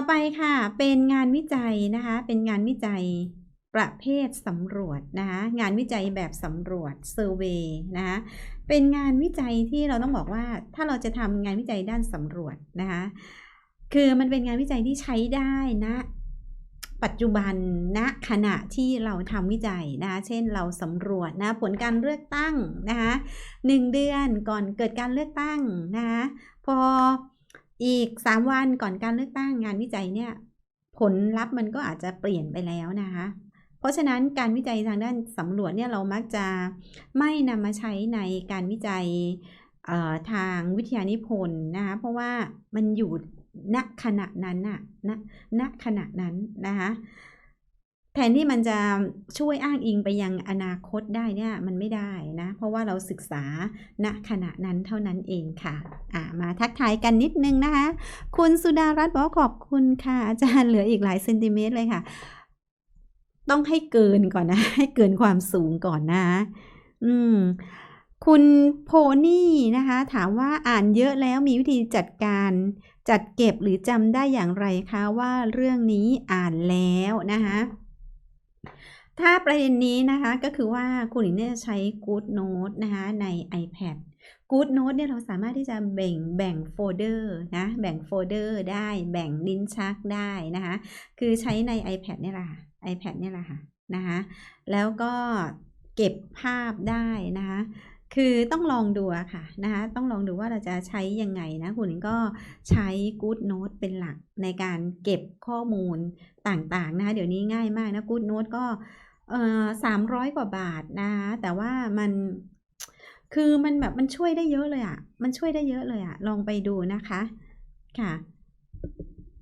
ต่อไปค่ะ เป็นงานวิจัยนะคะ เป็นงานวิจัยประเภทสำรวจนะคะงานวิจัยแบบสำรวจ survey นะคะเป็นงานวิจัยที่เราต้องบอกว่าถ้าเราจะทำงานวิจัยด้านสำรวจนะคะคือมันเป็นงานวิจัยที่ใช้ได้นะปัจจุบันณขณะที่เราทำวิจัยนะคะเช่นเราสำรวจนะผลการเลือกตั้งนะคะหนึ่งเดือนก่อนเกิดการเลือกตั้งนะคะพอ อีกสามวันก่อนการเลือกตั้งงานวิจัยเนี่ย ผลลัพธ์มันก็อาจจะเปลี่ยนไปแล้วนะคะ เพราะฉะนั้นการวิจัยทางด้านสำรวจเนี่ยเรามักจะไม่นำมาใช้ในการวิจัยทางวิทยานิพนธ์นะคะเพราะว่ามันอยู่ณขณะนั้นน่ะณณขณะนั้นนะคะ แทนที่มันจะช่วยอ้างอิงไปยังอนาคตได้เนี่ยมันไม่ได้นะ เพราะว่าเราศึกษาณขณะนั้นเท่านั้นเองค่ะอ่ามาทักทายกันนิดนึงนะคะ คุณสุดารัตน์บอกขอบคุณค่ะ อาจารย์เหลืออีกหลายเซนติเมตรเลยค่ะ ต้องให้เกินก่อนนะ ให้เกินความสูงก่อนนะ อืมคุณโพนี่นะคะ ถามว่าอ่านเยอะแล้วมีวิธีจัดการจัดเก็บหรือจำได้อย่างไรคะ ว่าเรื่องนี้อ่านแล้วนะคะ ถ้าประเด็นนี้นะคะก็คือว่าคุณหญิงเนี่ยใช้ Good Note นะคะใน iPad Good Note เนี่ยเราสามารถที่จะแบ่งแบ่งโฟลเดอร์นะแบ่งโฟลเดอร์ได้แบ่งลิ้นชักได้นะคะคือใช้ใน iPad เนี่ยแหละค่ะ iPad เนี่ยแหละค่ะนะคะแล้วก็เก็บภาพได้นะคะคือต้องลองดูอะค่ะนะคะต้องลองดูว่าเราจะใช้ยังไงนะคุณหญิงก็ใช้ Good Note เป็นหลักในการเก็บข้อมูลต่างๆนะคะเดี๋ยวนี้ง่ายมากนะ Good Note ก็ เอ่อสามร้อยกว่าบาทนะคะแต่ว่ามันคือมันแบบมันช่วยได้เยอะเลยอะมันช่วยได้เยอะเลยอะ ลองไปดูนะคะ ค่ะ